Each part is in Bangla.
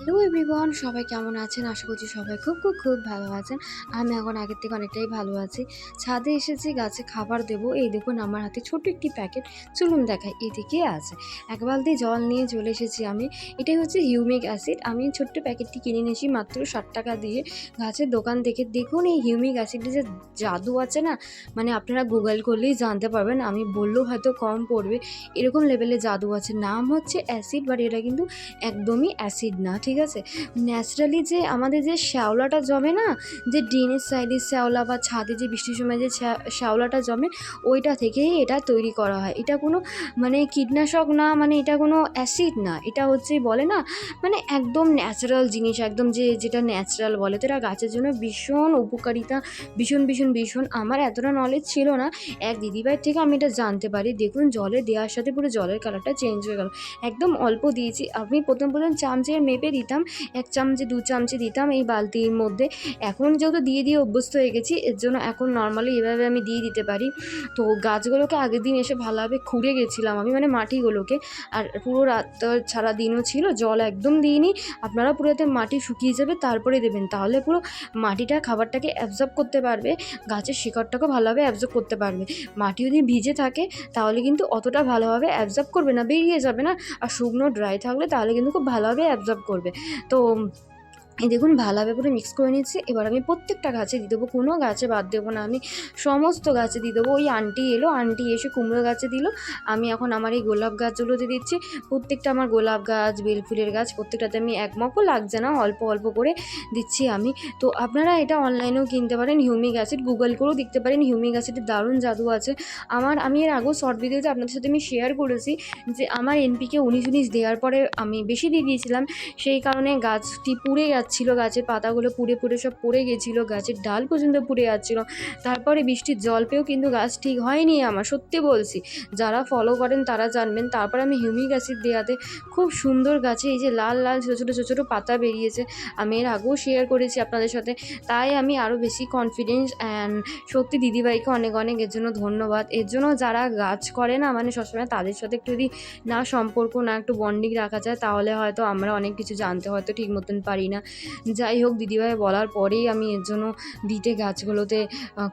হ্যালো এভরিওয়ান সবাই কেমন আছেন? আশা করছি সবাই খুব খুব খুব ভালো আছেন। আমি এখন আগের থেকে অনেকটাই ভালো আছি। ছাদে এসেছি, গাছে খাবার দেবো। এই দেখুন আমার হাতে ছোট একটি প্যাকেট। চলুন দেখাই, এদিকে আছে। এক বালতি জল নিয়ে চলে এসেছি আমি। এটাই হচ্ছে হিউমিক অ্যাসিড। আমি ছোট্ট প্যাকেটটি কিনে নিয়েছি মাত্র ষাট টাকা দিয়ে। গাছের দোকান থেকে দেখুন এই হিউমিক অ্যাসিডের যে জাদু আছে না? মানে আপনারা গুগল করলেই জানতে পারবেন। আমি বললেও হয়তো কম পড়বে। এরকম লেভেলের জাদু আছে। নাম হচ্ছে অ্যাসিড বাট এটা কিন্তু একদমই অ্যাসিড না, ঠিক আছে? ন্যাচারালি যে আমাদের যে শ্যাওলাটা জমে না, যে ড্রেনের সাইডে শ্যাওলা বা ছাদে যে বৃষ্টির সময় যে শ্যা- শ্যাওলাটা জমে, ওইটা থেকেই এটা তৈরি করা হয়। এটা কোনো মানে কীটনাশক না মানে এটা কোনো অ্যাসিড না। এটা হচ্ছে বলে না মানে একদম ন্যাচারাল জিনিস, একদম যে যেটা ন্যাচারাল বলে। তো এটা গাছের জন্য ভীষণ উপকারিতা, ভীষণ ভীষণ ভীষণ। আমার এতটা নলেজ ছিল না। এক দিদিভাইয়ের থেকে আমি এটা জানতে পারি। দেখুন, জলে দেওয়ার সাথে পুরো জলের কালারটা চেঞ্জ হয়ে গেল। একদম অল্প দিয়েছি। আমি প্রথম প্রথম চামচে মেপে দিতাম, এক চামচে, দু চামচে দিতাম এই বালতির মধ্যে। এখন যেহেতু দিয়ে দিয়ে অভ্যস্ত হয়ে গেছি, এর জন্য এখন নর্মালি এভাবে আমি দিয়ে দিতে পারি। তো গাছগুলোকে আগের দিন এসে ভালোভাবে খুঁড়ে গেছিলাম আমি মানে মাটিগুলোকে। আর পুরো রাত সারা দিনও ছিল, জল একদম দিইনি। আপনারা পুরো যাতে মাটি শুকিয়ে যাবে, তারপরে দেবেন। তাহলে পুরো মাটিটা, খাবারটাকে অ্যাবজর্ব করতে পারবে, গাছের শিকড়টাকে ভালোভাবে অ্যাবজর্ব করতে পারবে। মাটি যদি ভিজে থাকে, তাহলে কিন্তু অতটা ভালোভাবে অ্যাবজর্ব করবে না, বেরিয়ে যাবে না। আর শুকনো ড্রাই থাকলে তাহলে কিন্তু খুব ভালোভাবে অ্যাবজর্ব করবে। তো এই দেখুন ভালোভাবে পুরো মিক্স করে নিচ্ছি এবার আমি প্রত্যেকটা গাছে দিয়ে দেবো। কোনো গাছে বাদ দেবো না। আমি সমস্ত গাছে দিয়ে দেবো। ওই আন্টি এলো। আন্টি এসে কুমড়ো গাছে দিল। আমি এখন আমার এই গোলাপ গাছগুলোতে দিচ্ছি। প্রত্যেকটা আমার গোলাপ গাছ, বেলফুলের গাছ, প্রত্যেকটাতে আমি এক মপও লাগছে না। অল্প অল্প করে দিচ্ছি আমি। তো আপনারা এটা অনলাইনেও কিনতে পারেন। হিউমিক অ্যাসিড গুগল করেও দেখতে পারেন। হিউমিক অ্যাসিডের দারুণ জাদু আছে। আমার, আমি এর আগেও শর্ট ভিডিওতে আপনাদের সাথে আমি শেয়ার করেছি যে আমার এনপিকে উনিশ উনিশ দেওয়ার পরে আমি বেশি দিয়ে দিয়েছিলাম। সেই কারণে গাছটি পুড়ে যাচ্ছিল, গাছের পাতাগুলো পুড়ে পুড়ে সব পড়ে গেছিল, গাছের ডাল পর্যন্ত পুড়ে যাচ্ছিল। তারপরে বৃষ্টির জল পেয়েও কিন্তু গাছ ঠিক হয়নি আমার, সত্যি বলছি। যারা ফলো করেন তারা জানবেন। তারপর আমি হিউমিক অ্যাসিড দেওয়াতে খুব সুন্দর গাছে এই যে লাল লাল, ছোটো ছোটো ছোটো ছোটো পাতা বেরিয়েছে। আমি এর আগেও শেয়ার করেছি আপনাদের সাথে। তাই আমি আরও বেশি কনফিডেন্স অ্যান্ড সত্যি দিদিভাইকে অনেক অনেক এর জন্য ধন্যবাদ। এর জন্য যারা গাছ করে না মানে সবসময় তাদের সাথে একটু যদি না সম্পর্ক, না একটু বন্ডিং রাখা যায়, তাহলে হয়তো আমরা অনেক কিছু জানতে হয়তো ঠিক মতন পারি না। যাই হোক, দিদিভাই বলার পরেই আমি এর জন্য দিতে গাছগুলোতে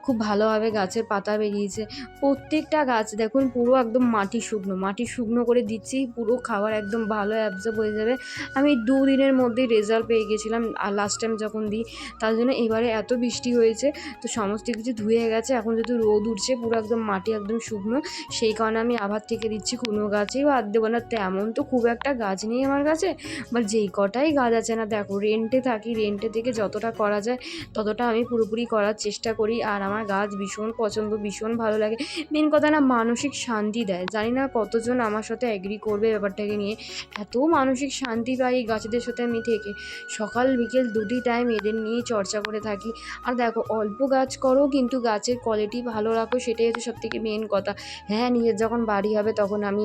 খুব ভালোভাবে গাছের পাতা বেরিয়েছে। প্রত্যেকটা গাছ দেখুন, পুরো একদম মাটি শুকনো। মাটি শুকনো করে দিচ্ছি, পুরো খাবার একদম ভালো অ্যাবজর্ব হয়ে যাবে। আমি দু দিনের মধ্যেই রেজাল্ট পেয়ে গেছিলাম, আর লাস্ট টাইম যখন দিই, তার জন্য এবারে এত বৃষ্টি হয়েছে, তো সমস্ত কিছু ধুয়ে গেছে। এখন যেহেতু রোদ উঠছে, পুরো একদম মাটি একদম শুকনো, সেই কারণে আমি আবার থেকে দিচ্ছি কোনো গাছেই বাদ দেবো না। তেমন তো খুব একটা গাছ নেই আমার কাছে বাট যেই কটাই গাছ আছে না, দেখো রেন্টে থাকি রেন্টে থেকে যতটা করা যায় ততটা আমি পুরোপুরি করার চেষ্টা করি আর আমার গাছ ভীষণ পছন্দ, ভীষণ ভালো লাগে। মেন কথা না মানসিক শান্তি দেয়। জানি না কতজন আমার সাথে অ্যাগ্রি করবে ব্যাপারটাকে নিয়ে। এত মানসিক শান্তি পাই এই গাছেদের সাথে আমি থেকে। সকাল, বিকেল দুটি টাইম এদের নিয়ে চর্চা করে থাকি। আর দেখো, অল্প গাছ করো কিন্তু গাছের কোয়ালিটি ভালো রাখো, সেটাই হচ্ছে সবথেকে মেন কথা। হ্যাঁ নিজের যখন বাড়ি হবে তখন আমি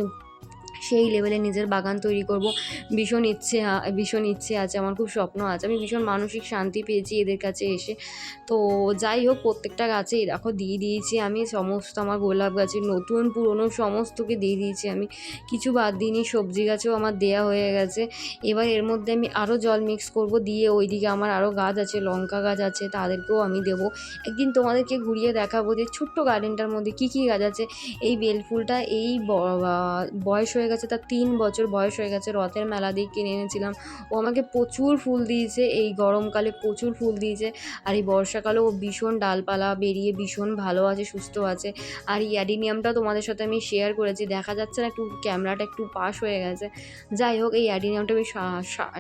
সেই লেভেলে নিজের বাগান তৈরি করব। ভীষণ ইচ্ছে ভীষণ ইচ্ছে আছে, আমার খুব স্বপ্ন আছে। আমি ভীষণ মানসিক শান্তি পেয়েছি এদের কাছে এসে। তো যাই হোক, প্রত্যেকটা গাছে দেখো দিয়ে দিয়েছি আমি, সমস্ত আমার গোলাপ গাছের নতুন পুরনো সমস্তকে দিয়ে দিয়েছি আমি। কিছু বাদ দিইনি, সবজি গাছেও আমার দেয়া হয়ে গেছে। এবার এর মধ্যে আমি আরও জল মিক্স করব, দিয়ে ওইদিকে আমার আরও গাছ আছে, লঙ্কা গাছ আছে, তাদেরকেও আমি দেবো। একদিন তোমাদেরকে ঘুরিয়ে দেখাবো যে ছোট্ট গার্ডেনটার মধ্যে কী কী গাছ আছে। এই বেলফুলটা এই বয়স হয়ে গেছে, তার তিন বছর বয়স হয়ে গেছে, রথের মেলা দিয়ে কিনে এনেছিলাম। ও আমাকে প্রচুর ফুল দিয়েছে, এই গরমকালে প্রচুর ফুল দিয়েছে। আর এই বর্ষাকালেও ও ভীষণ ডালপালা বেরিয়ে ভীষণ ভালো আছে, সুস্থ আছে। আর এই অ্যাডিনিয়ামটা তোমাদের সাথে আমি শেয়ার করেছি, দেখা যাচ্ছে না একটু ক্যামেরাটা একটু পাশ হয়ে গেছে। যাই হোক, এই অ্যাডিনিয়ামটা আমি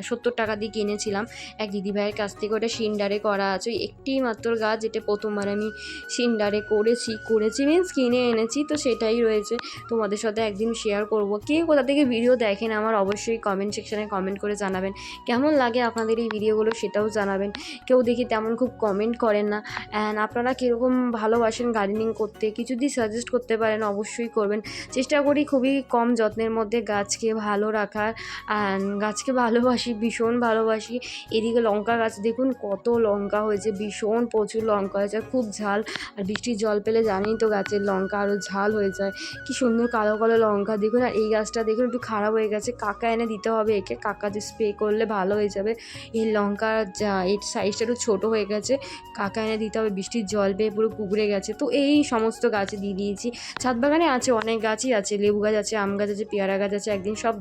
সত্তর টাকা দিয়ে কিনেছিলাম। এক দিদিভাইয়ের কাছ থেকে ওটা সিন্ডারে করা আছে, ওই একটি মাত্র গাছ যেটা প্রথমবার আমি সিন্ডারে করেছি করেছি মিন্স কিনে এনেছি, তো সেটাই রয়েছে। তোমাদের সাথে একদিন শেয়ার করব। কে কোথা থেকে ভিডিও দেখেন, আমার অবশ্যই কমেন্ট সেকশানে কমেন্ট করে জানাবেন। কেমন লাগে আপনাদের এই ভিডিওগুলো সেটাও জানাবেন। কেউ দেখি তেমন খুব কমেন্ট করেন না। অ্যান্ড আপনারা কীরকম ভালোবাসেন গার্ডেনিং করতে, কিছু দিয়ে সাজেস্ট করতে পারেন অবশ্যই করবেন। চেষ্টা করি খুবই কম যত্নের মধ্যে গাছকে ভালো রাখার। অ্যান্ড গাছকে ভালোবাসি, ভীষণ ভালোবাসি। এদিকে লঙ্কা গাছ, দেখুন কত লঙ্কা হয়েছে, ভীষণ প্রচুর লঙ্কা হয়েছে, খুব ঝাল। আর বৃষ্টির জল পেলে জানেই তো গাছের লঙ্কা আরও ঝাল হয়ে যায়। কি সুন্দর কালো কালো লঙ্কা, দেখুন আর এই গাছ গাছটা দেখুন, একটু খারাপ হয়ে গেছে। কাকা এনে দিতে হবে, একে কাকা যে স্প্রে করলে ভালো হয়ে যাবে। এই লঙ্কার যা, এর সাইজটা একটু ছোটো হয়ে গেছে। কাকা এনে দিতে হবে, বৃষ্টির জল পেয়ে পুরো কুকুরে গেছে। তো এই সমস্ত গাছে দিয়ে দিয়েছি। ছাদ বাগানে আছে, অনেক গাছই আছে, লেবু গাছ আছে, আম গাছ আছে, পেয়ারা গাছ আছে, একদিন সব